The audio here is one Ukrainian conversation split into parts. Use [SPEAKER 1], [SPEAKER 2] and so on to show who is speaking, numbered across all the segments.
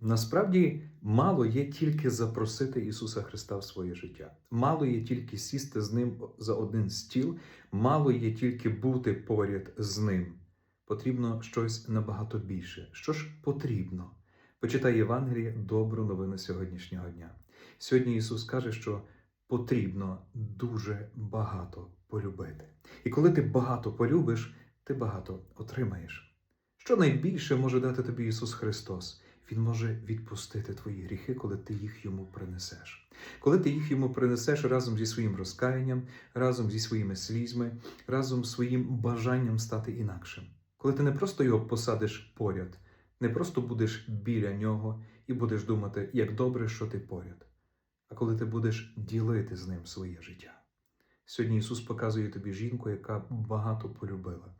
[SPEAKER 1] Насправді мало є тільки запросити Ісуса Христа в своє життя. Мало є тільки сісти з Ним за один стіл, мало є тільки бути поряд з Ним. Потрібно щось набагато більше. Що ж потрібно? Почитай Євангеліє добру новину сьогоднішнього дня. Сьогодні Ісус каже, що потрібно дуже багато полюбити. І коли ти багато полюбиш, ти багато отримаєш. Що найбільше може дати тобі Ісус Христос? Він може відпустити твої гріхи, коли ти їх йому принесеш. Коли ти їх йому принесеш разом зі своїм розкаянням, разом зі своїми слізьми, разом з своїм бажанням стати інакшим. Коли ти не просто його посадиш поряд, не просто будеш біля нього і будеш думати, як добре, що ти поряд, а коли ти будеш ділити з ним своє життя. Сьогодні Ісус показує тобі жінку, яка багато полюбила,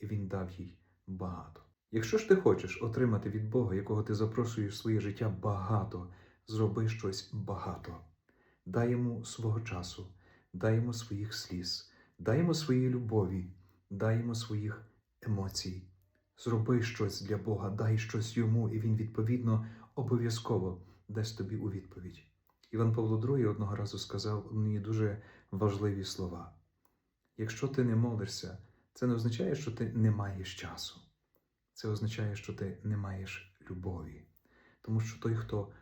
[SPEAKER 1] і Він дав їй багато. Якщо ж ти хочеш отримати від Бога, якого ти запрошуєш в своє життя багато, зроби щось багато. Дай йому свого часу, дай йому своїх сліз, дай йому своєї любові, дай йому своїх емоцій. Зроби щось для Бога, дай щось йому, і він відповідно обов'язково дасть тобі у відповідь. Іван Павло II одного разу сказав мені дуже важливі слова: якщо ти не молишся, це не означає, що ти не маєш часу. Це означає, що ти не маєш любові. Тому що той, хто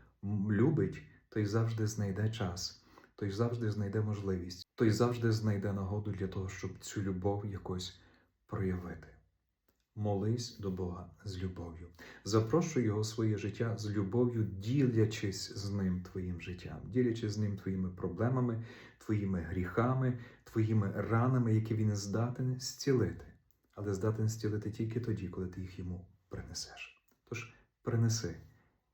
[SPEAKER 1] любить, той завжди знайде час, той завжди знайде можливість, той завжди знайде нагоду для того, щоб цю любов якось проявити. Молись до Бога з любов'ю. Запрошуй його в своє життя з любов'ю, ділячись з ним твоїм життям, ділячись з ним твоїми проблемами, твоїми гріхами, твоїми ранами, які він здатен зцілити. Але здатен зцілити тільки тоді, коли ти їх йому принесеш. Тож принеси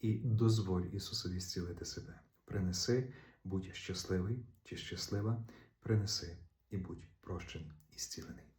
[SPEAKER 1] і дозволь Ісусові зцілити себе. Принеси, будь щасливий чи щаслива, принеси і будь прощений і зцілений.